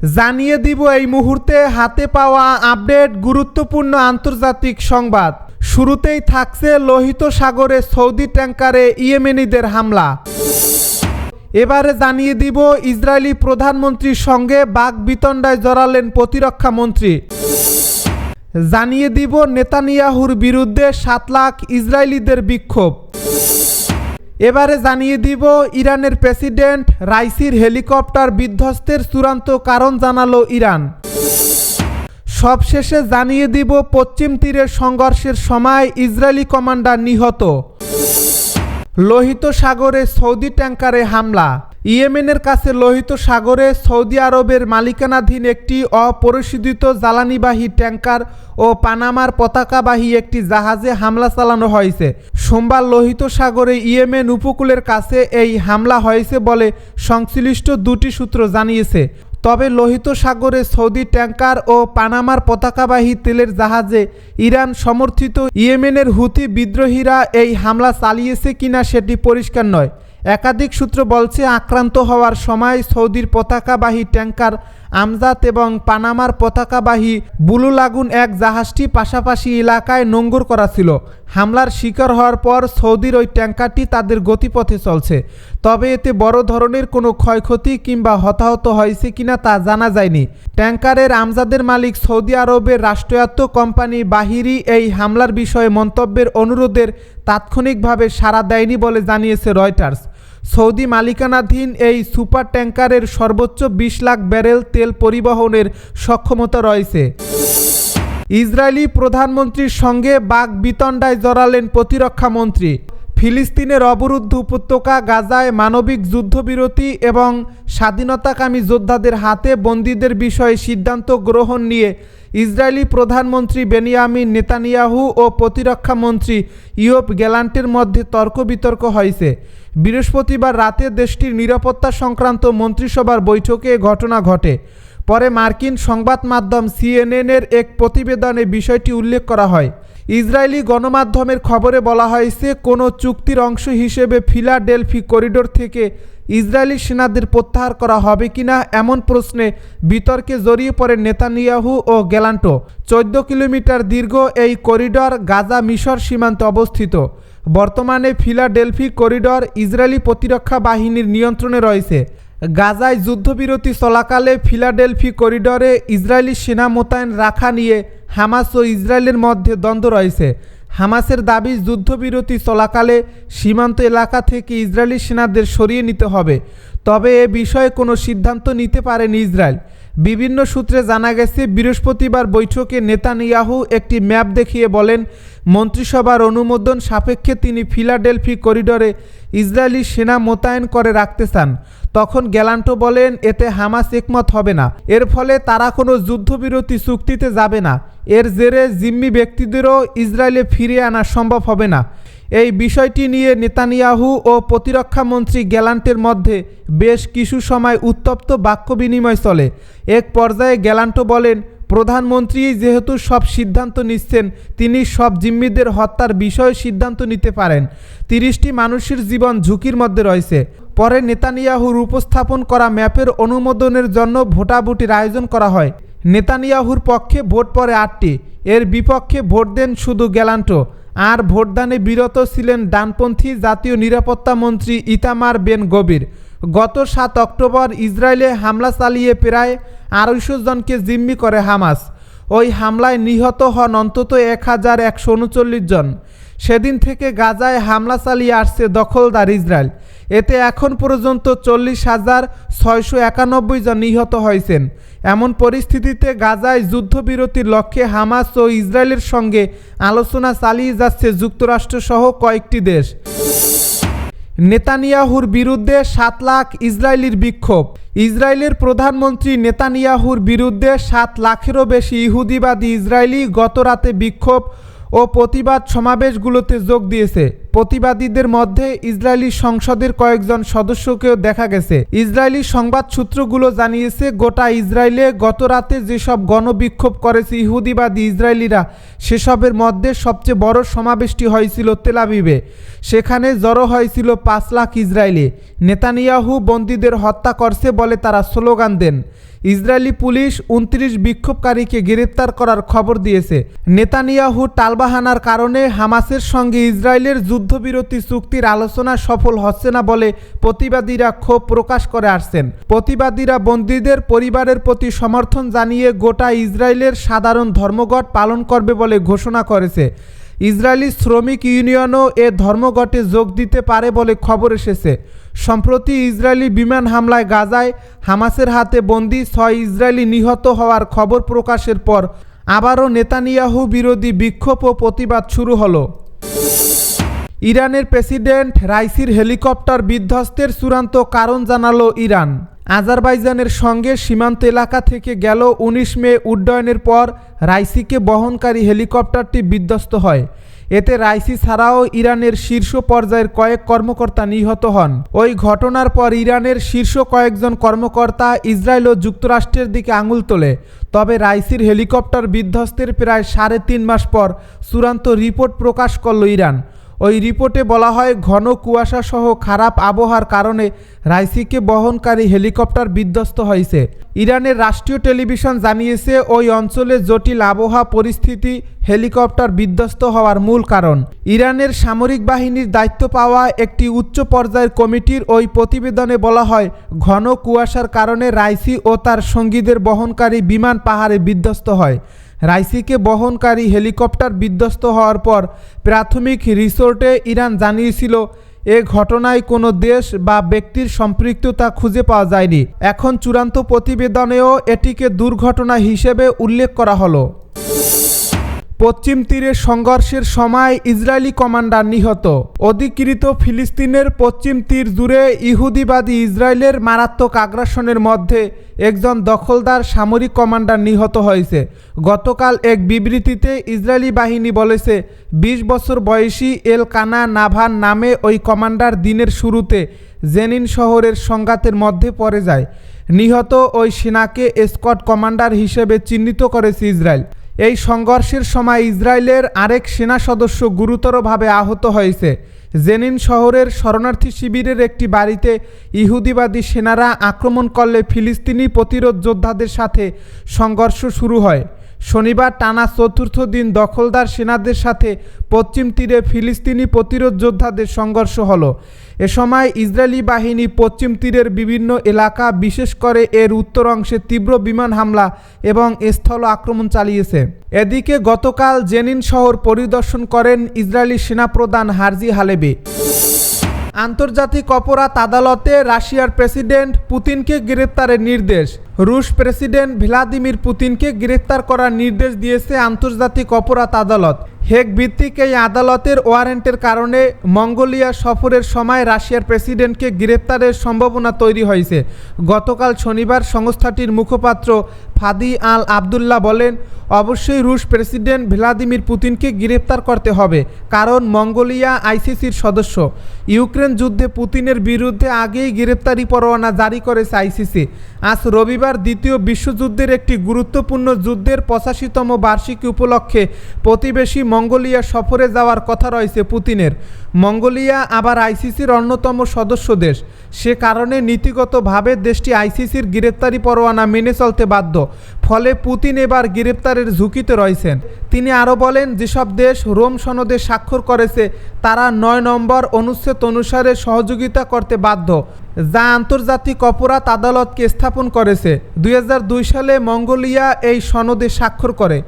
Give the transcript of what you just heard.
জানিয়ে দিব এই মুহূর্তে হাতে পাওয়া আপডেট গুরুত্বপূর্ণ আন্তর্জাতিক সংবাদ। শুরুতেই থাকছে লোহিত সাগরে সৌদি ট্যাঙ্কারে ইয়েমেনিদের হামলা। এবারে জানিয়ে দিব ইসরায়েলি প্রধানমন্ত্রীর সঙ্গে বাঘ বিতণ্ডায় জড়ালেন প্রতিরক্ষা মন্ত্রী। জানিয়ে দিব নেতানিয়াহুর বিরুদ্ধে সাত লাখ ইসরায়েলিদের বিক্ষোভ। এবারে জানিয়ে দিব, ইরানের প্রেসিডেন্ট রাইসির হেলিকপ্টার বিধ্বস্তের চূড়ান্ত কারণ জানালো ইরান। সবশেষে জানিয়ে দিব, পশ্চিম তীরের সংঘর্ষের সময় ইসরায়েলি কমান্ডার নিহত। লোহিত সাগরে সৌদি ট্যাঙ্কারে হামলা। ইয়েমেনের কাছে লোহিত সাগরে সৌদি আরবের মালিকানাধীন একটি অপরিশোধিত জ্বালানিবাহী ট্যাঙ্কার ও পানামার পতাকাবাহী একটি জাহাজে হামলা চালানো হয়েছে। সোমবার লোহিত সাগরে ইয়েমেন উপকূলের কাছে এই হামলা হয়েছে বলে সংশ্লিষ্ট দুটি সূত্র জানিয়েছে। তবে লোহিত সাগরে সৌদি ট্যাঙ্কার ও পানামার পতাকাবাহী তেলের জাহাজে ইরান সমর্থিত ইয়েমেনের হুতি বিদ্রোহীরা এই হামলা চালিয়েছে কিনা সেটি পরিষ্কার নয়। একাধিক সূত্র বলছে আক্রান্ত হওয়ার সময় সৌদির পতাকাবাহী ট্যাঙ্কার আমজাদ এবং পানামার পতাকাবাহী বুলু লাগুন এক জাহাজটি পাশাপাশি এলাকায় নোঙ্গর করা ছিল। হামলার শিকার হওয়ার পর সৌদির ওই ট্যাঙ্কারটি তাদের গতিপথে চলছে। তবে এতে বড় ধরনের কোনো ক্ষয়ক্ষতি কিংবা হতাহত হয়েছে কিনা তা জানা যায়নি। ট্যাঙ্কারের আমজাদের মালিক সৌদি আরবের রাষ্ট্রায়ত্ত কোম্পানি বাহিরি এই হামলার বিষয়ে মন্তব্যের অনুরোধের তাৎক্ষণিকভাবে সাড়া দেয়নি বলে জানিয়েছে রয়টার্স। সৌদি মালিকানাধীন এই সুপার ট্যাঙ্কারের সর্বোচ্চ বিশ লাখ ব্যারেল তেল পরিবহনের সক্ষমতা রয়েছে। ইসরায়েলি প্রধানমন্ত্রীর সঙ্গে বাঘ বিতণ্ডায় জড়ালেন প্রতিরক্ষা মন্ত্রী। ফিলিস্তিনের অবরুদ্ধ উপত্যকা গাজায় মানবিক যুদ্ধবিরতি এবং স্বাধীনতাকামী যোদ্ধাদের হাতে বন্দীদের বিষয়ে সিদ্ধান্ত গ্রহণ নিয়ে ইসরায়েলি প্রধানমন্ত্রী বেনিয়ামিন নেতানিয়াহু ও প্রতিরক্ষা মন্ত্রী ইয়োব গ্যালান্টের মধ্যে তর্ক বিতর্ক হয়েছে। বৃহস্পতিবার রাতে দেশটির নিরাপত্তা সংক্রান্ত মন্ত্রিসভার বৈঠকে ঘটনা ঘটে। পরে মার্কিন সংবাদ মাধ্যম সিএনএনের এক প্রতিবেদনে বিষয়টি উল্লেখ করা হয়। ইসরায়েলি গণমাধ্যমের খবরে বলা হয়েছে, কোনো চুক্তির অংশ হিসেবে ফিলাডেলফি করিডোর থেকে ইসরায়েলি সেনাদের প্রত্যাহার করা হবে কিনা এমন প্রশ্নে বিতর্কে জড়িয়ে পড়ে নেতানিয়াহু ও গ্যালান্টো চোদ্দ কিলোমিটার দীর্ঘ এই করিডর গাজা মিশর সীমান্তে অবস্থিত। বর্তমানে ফিলাডেলফি করিডর ইসরায়েলি প্রতিরক্ষা বাহিনীর নিয়ন্ত্রণে রয়েছে। গাজায় যুদ্ধবিরতি চলাকালে ফিলাডেলফি করিডরে ইসরায়েলি সেনা মোতায়েন রাখা নিয়ে হামাস ও ইসরায়েলের মধ্যে দ্বন্দ্ব রয়েছে। হামাসের দাবি, যুদ্ধবিরতি চলাকালে সীমান্ত এলাকা থেকে ইসরায়েলি সেনাদের সরিয়ে নিতে হবে। তবে এ বিষয়ে কোনো সিদ্ধান্ত নিতে পারেনি ইসরায়েল। বিভিন্ন সূত্রে জানা গেছে, বৃহস্পতিবার বৈঠকে নেতানিয়াহু একটি ম্যাপ দেখিয়ে বলেন, মন্ত্রিসভার অনুমোদন সাপেক্ষে তিনি ফিলাডেলফি করিডরে ইসরায়েলি সেনা মোতায়েন করে রাখতে চান। তখন গ্যালান্টো বলেন, এতে হামাস একমত হবে না। এর ফলে তারা কোনো যুদ্ধবিরতি চুক্তিতে যাবে না। এর জেরে জিম্মি ব্যক্তিদেরও ইসরায়েলে ফিরিয়ে আনা সম্ভব হবে না। এই বিষয়টি নিয়ে নেতানিয়াহু ও প্রতিরক্ষা মন্ত্রী গ্যালান্টের মধ্যে বেশ কিছু সময় উত্তপ্ত বাক্য বিনিময় চলে। এক পর্যায়ে গ্যালান্টো বলেন, প্রধানমন্ত্রী যেহেতু সব সিদ্ধান্ত নিচ্ছেন, তিনি সব জিম্মিদের হত্যার বিষয়ে সিদ্ধান্ত নিতে পারেন। তিরিশটি মানুষের জীবন ঝুঁকির মধ্যে রয়েছে। পরে নেতানিয়াহুর উপস্থাপন করা ম্যাপের অনুমোদনের জন্য ভোটাভুটির আয়োজন করা হয়। নেতানিয়াহুর পক্ষে ভোট পরে আটটি, এর বিপক্ষে ভোট দেন শুধু গ্যালান্টো আর ভোটদানে বিরত ছিলেন ডানপন্থী জাতীয় নিরাপত্তা মন্ত্রী ইতামার বেন গবির। গত সাত অক্টোবর ইসরায়েলে হামলা চালিয়ে প্রায় আড়াইশো জনকে জিম্মি করে হামাস। ওই হামলায় নিহত হন অন্তত এক হাজার একশো উনচল্লিশ জন। সেদিন থেকে গাজায় হামলা চালিয়ে আসছে দখলদার ইসরায়েল। এতে এখন পর্যন্ত চল্লিশ হাজার ছয়শো একানব্বই জন নিহত হয়েছেন। এমন পরিস্থিতিতে গাজায় যুদ্ধবিরতির লক্ষ্যে হামাস ও ইসরায়েলের সঙ্গে আলোচনা চালিয়ে যাচ্ছে যুক্তরাষ্ট্রসহ কয়েকটি দেশ। নেতানিয়াহুর বিরুদ্ধে সাত লাখ ইসরায়েলির বিক্ষোভ। ইসরায়েলের প্রধানমন্ত্রী নেতানিয়াহুর বিরুদ্ধে সাত লাখেরও বেশি ইহুদিবাদী ইসরায়েলি গতরাতে বিক্ষোভ ও প্রতিবাদ সমাবেশগুলোতে যোগ দিয়েছে। প্রতিবাদীদের মধ্যে ইসরায়েলি সংসদের কয়েকজন সদস্যকেও দেখা গেছে। ইসরায়েলি সংবাদ সূত্রগুলো জানিয়েছে, গোটা ইসরায়েলে গত রাতে যেসব গণবিক্ষোভ করেছে ইহুদিবাদী ইসরায়েলিরা, সেসবের মধ্যে সবচেয়ে বড় সমাবেশটি হয়েছিল তেলাবিবে সেখানে জড়ো হয়েছিল পাঁচ লাখ ইসরায়েলি। নেতানিয়াহু বন্দীদের হত্যা করছে বলে তারা স্লোগান দেন। ইসরায়েলি পুলিশ উনত্রিশ বিক্ষোভকারীকে গ্রেপ্তার করার খবর দিয়েছে। নেতানিয়াহু টালবাহানার কারণে হামাসের সঙ্গে ইসরায়েলের যুদ্ধবিরতি চুক্তির আলোচনা সফল হচ্ছে না বলে প্রতিবাদীরা ক্ষোভ প্রকাশ করে আসছেন। প্রতিবাদীরা বন্দীদের পরিবারের প্রতি সমর্থন জানিয়ে গোটা ইসরায়েলের সাধারণ ধর্মঘট পালন করবে বলে ঘোষণা করেছে। ইসরায়েলি শ্রমিক ইউনিয়নও এ ধর্মঘটে যোগ দিতে পারে বলে খবর এসেছে। সম্প্রতি ইসরায়েলি বিমান হামলায় গাজায় হামাসের হাতে বন্দি ছয় ইসরায়েলি নিহত হওয়ার খবর প্রকাশের পর আবারও নেতানিয়াহু বিরোধী বিক্ষোভ ও প্রতিবাদ শুরু হলো। ইরানের প্রেসিডেন্ট রাইসির হেলিকপ্টার বিধ্বস্তের চূড়ান্ত কারণ জানালো ইরান। আজারবাইজানের সঙ্গে সীমান্ত এলাকা থেকে গেল উনিশ মে উড্ডয়নের পর রাইসিকে বহনকারী হেলিকপ্টারটি বিধ্বস্ত হয়। এতে রাইসি ছাড়াও ইরানের শীর্ষ পর্যায়ের কয়েক কর্মকর্তা নিহত হন। ওই ঘটনার পর ইরানের শীর্ষ কয়েকজন কর্মকর্তা ইসরায়েল ও যুক্তরাষ্ট্রের দিকে আঙুল তোলে। তবে রাইসির হেলিকপ্টার বিধ্বস্তের প্রায় সাড়ে তিন মাস পর চূড়ান্ত রিপোর্ট প্রকাশ করল ইরান। ওই রিপোর্টে বলা হয়, ঘন কুয়াশা সহ খারাপ আবহাওয়ার কারণে রাইসিকে বহনকারী হেলিকপ্টার বিধ্বস্ত হয়েছে। ইরানের রাষ্ট্রীয় টেলিভিশন জানিয়েছে, ওই অঞ্চলে জটিল আবহাওয়া পরিস্থিতি হেলিকপ্টার বিধ্বস্ত হওয়ার মূল কারণ। ইরানের সামরিক বাহিনীর দায়িত্ব পাওয়া একটি উচ্চ পর্যায়ের কমিটির ওই প্রতিবেদনে বলা হয়, ঘন কুয়াশার কারণে রাইসি ও তার সঙ্গীদের বহনকারী বিমান পাহাড়ে বিধ্বস্ত হয়। রাইসিকে বহনকারী হেলিকপ্টার বিধ্বস্ত হওয়ার পর প্রাথমিক রিসোর্টে ইরান জানিয়েছিল, এ ঘটনায় কোনো দেশ বা ব্যক্তির সম্পৃক্ততা খুঁজে পাওয়া যায়নি। এখন চূড়ান্ত প্রতিবেদনেও এটিকে দুর্ঘটনা হিসেবে উল্লেখ করা হলো। পশ্চিম তীরে সংঘর্ষের সময় ইসরায়েলি কমান্ডার নিহত। অধিকৃত ফিলিস্তিনের পশ্চিম তীর জুড়ে ইহুদিবাদী ইসরায়েলের মারাত্মক আগ্রাসনের মধ্যে একজন দখলদার সামরিক কমান্ডার নিহত হয়েছে। গতকাল এক বিবৃতিতে ইসরায়েলি বাহিনী বলেছে ২০ বছর বয়সী এল কানা নাভান নামে ওই কমান্ডার দিনের শুরুতে জেনিন শহরের সংঘাতের মধ্যে পড়ে যায়। নিহত ওই সেনাকে স্কট কমান্ডার হিসেবে চিহ্নিত করেছে ইসরায়েল। এই সংঘর্ষের সময় ইসরায়েলের আরেক সেনা সদস্য গুরুতরভাবে আহত হয়েছে। জেনিন শহরের শরণার্থী শিবিরের একটি বাড়িতে ইহুদিবাদী সেনারা আক্রমণ করলে ফিলিস্তিনি প্রতিরোধ যোদ্ধাদের সাথে সংঘর্ষ শুরু হয়। শনিবার টানা চতুর্থ দিন দখলদার সেনাদের সাথে পশ্চিম তীরে ফিলিস্তিনি প্রতিরোধ যোদ্ধাদের সংঘর্ষ হলো। এ সময় ইসরায়েলি বাহিনী পশ্চিম তীরের বিভিন্ন এলাকা, বিশেষ করে এর উত্তর অংশে তীব্র বিমান হামলা এবং স্থল আক্রমণ চালিয়েছে। এদিকে গতকাল জেনিন শহর পরিদর্শন করেন ইসরায়েলি সেনাপ্রধান হারজি হালেবি। আন্তর্জাতিক অপরাধ আদালতে রাশিয়ার প্রেসিডেন্ট পুতিনকে গ্রেপ্তারের নির্দেশ। রুশ প্রেসিডেন্ট ভ্লাদিমির পুতিনকে গ্রেপ্তার করার নির্দেশ দিয়েছে আন্তর্জাতিক অপরাধ আদালত। হেগ ভিত্তিক এই আদালতের ওয়ারেন্টের কারণে মঙ্গোলিয়া সফরের সময় রাশিয়ার প্রেসিডেন্টকে গ্রেপ্তারের সম্ভাবনা তৈরি হয়েছে। গতকাল শনিবার সংস্থাটির মুখপাত্র ফাদি আল আবদুল্লাহ বলেন, অবশ্যই রুশ প্রেসিডেন্ট ভ্লাদিমির পুতিনকে গ্রেপ্তার করতে হবে, কারণ মঙ্গোলিয়া আইসিসির সদস্য। ইউক্রেন যুদ্ধে পুতিনের বিরুদ্ধে আগেই গ্রেপ্তারি পরোয়ানা জারি করেছে আইসিসি। আজ রবিবার দ্বিতীয় বিশ্বযুদ্ধের একটি গুরুত্বপূর্ণ যুদ্ধের পঁচাশিতম বার্ষিকী উপলক্ষে প্রতিবেশী মঙ্গোলিয়া সফরে যাওয়ার কথা রয়েছে পুতিনের। মঙ্গোলিয়া আবার আইসিসির অন্যতম সদস্য দেশ। সে কারণে নীতিগতভাবে দেশটি আইসিসির গ্রেপ্তারি পরোয়ানা মেনে চলতে বাধ্য। ফলে পুতিন এবার গ্রেপ্তারের ঝুঁকিতে রয়েছেন। তিনি আরও বলেন, যেসব দেশ রোম সনদে স্বাক্ষর করেছে তারা নয় নম্বর অনুচ্ছেদ অনুসারে সহযোগিতা করতে বাধ্য। যা আন্তর্জাতিক অপরাধ আদালতকে স্থাপন করেছে। দুই হাজার দুই সালে মঙ্গোলিয়া এই সনদে স্বাক্ষর করে।